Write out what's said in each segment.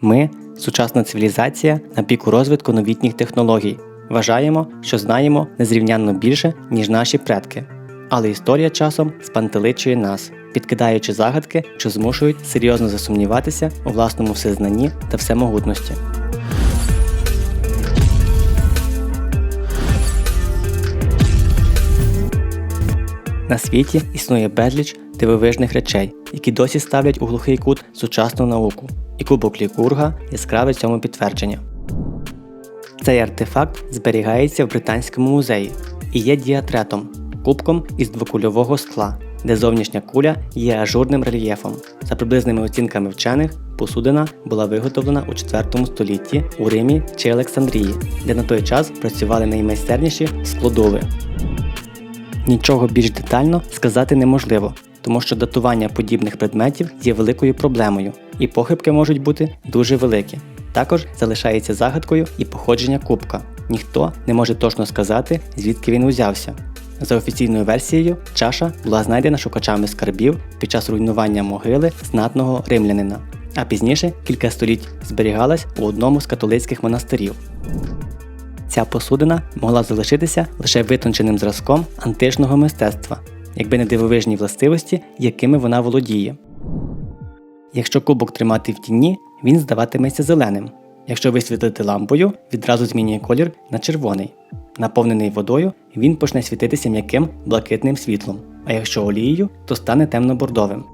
Ми сучасна цивілізація на піку розвитку новітніх технологій. Вважаємо, що знаємо незрівнянно більше, ніж наші предки. Але історія часом спантеличує нас, підкидаючи загадки, що змушують серйозно засумніватися у власному всезнанні та всемогутності. На світі існує безліч дивовижних речей, які досі ставлять у глухий кут сучасну науку, і кубок Лікурга яскраве цьому підтвердження. Цей артефакт зберігається в Британському музеї і є діатретом, кубком із двокульового скла, де зовнішня куля є ажурним рельєфом. За приблизними оцінками вчених, посудина була виготовлена у 4 столітті у Римі чи Олександрії, де на той час працювали наймайстерніші складови. Нічого більш детально сказати неможливо, тому що датування подібних предметів є великою проблемою, і похибки можуть бути дуже великі. Також залишається загадкою і походження кубка. Ніхто не може точно сказати, звідки він узявся. За офіційною версією, чаша була знайдена шукачами скарбів під час руйнування могили знатного римлянина, а пізніше кілька століть зберігалась у одному з католицьких монастирів. Ця посудина могла залишитися лише витонченим зразком античного мистецтва, якби не дивовижні властивості, якими вона володіє. Якщо кубок тримати в тіні, він здаватиметься зеленим. Якщо висвітлити лампою, відразу змінює колір на червоний. Наповнений водою, він почне світитися м'яким блакитним світлом, а якщо олією, то стане темно-бордовим.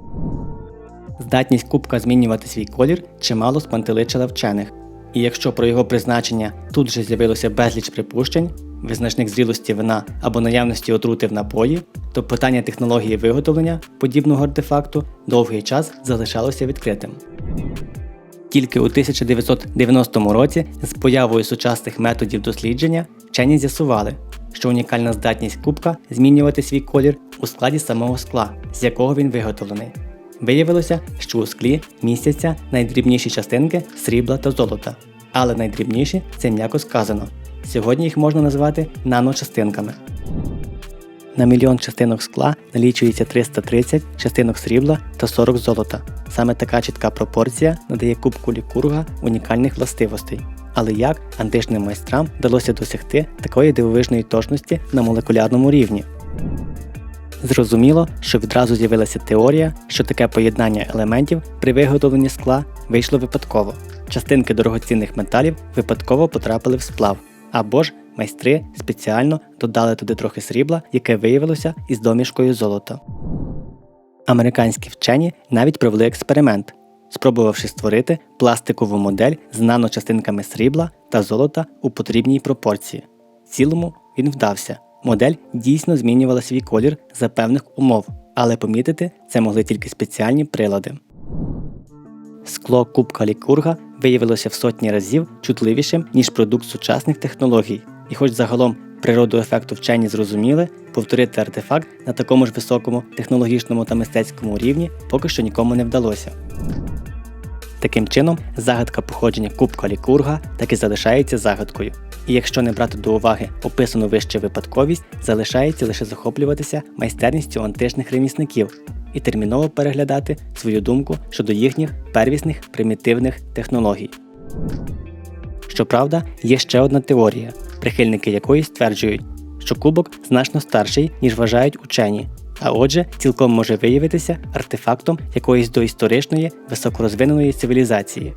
Здатність кубка змінювати свій колір чимало спантеличила вчених, і якщо про його призначення тут же з'явилося безліч припущень, визначник зрілості вина або наявності отрути в напої, то питання технології виготовлення подібного артефакту довгий час залишалося відкритим. Тільки у 1990 році з появою сучасних методів дослідження вчені з'ясували, що унікальна здатність кубка змінювати свій колір у складі самого скла, з якого він виготовлений. Виявилося, що у склі містяться найдрібніші частинки срібла та золота, але найдрібніші це м'яко сказано. Сьогодні їх можна назвати наночастинками. На мільйон частинок скла налічується 330 частинок срібла та 40 золота. Саме така чітка пропорція надає кубку лікурга унікальних властивостей. Але як античним майстрам вдалося досягти такої дивовижної точності на молекулярному рівні? Зрозуміло, що відразу з'явилася теорія, що таке поєднання елементів при виготовленні скла вийшло випадково. Частинки дорогоцінних металів випадково потрапили в сплав, або ж майстри спеціально додали туди трохи срібла, яке виявилося із домішкою золота. Американські вчені навіть провели експеримент, спробувавши створити пластикову модель з наночастинками срібла та золота у потрібній пропорції. В цілому він вдався. Модель дійсно змінювала свій колір за певних умов, але помітити це могли тільки спеціальні прилади. Скло кубка лікурга виявилося в сотні разів чутливішим, ніж продукт сучасних технологій, і хоч загалом природу ефекту вчені зрозуміли, повторити артефакт на такому ж високому технологічному та мистецькому рівні поки що нікому не вдалося. Таким чином, загадка походження кубка лікурга так і залишається загадкою. І якщо не брати до уваги описану вище випадковість, залишається лише захоплюватися майстерністю античних ремісників і терміново переглядати свою думку щодо їхніх первісних примітивних технологій. Щоправда, є ще одна теорія, прихильники якої стверджують, що кубок значно старший, ніж вважають учені, а отже, цілком може виявитися артефактом якоїсь доісторичної високорозвиненої цивілізації.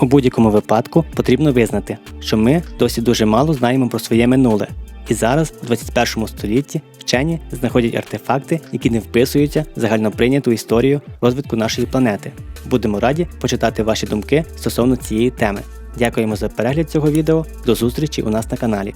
У будь-якому випадку потрібно визнати, що ми досі дуже мало знаємо про своє минуле, і зараз, у 21 столітті, вчені знаходять артефакти, які не вписуються в загальноприйняту історію розвитку нашої планети. Будемо раді почитати ваші думки стосовно цієї теми. Дякуємо за перегляд цього відео. До зустрічі у нас на каналі.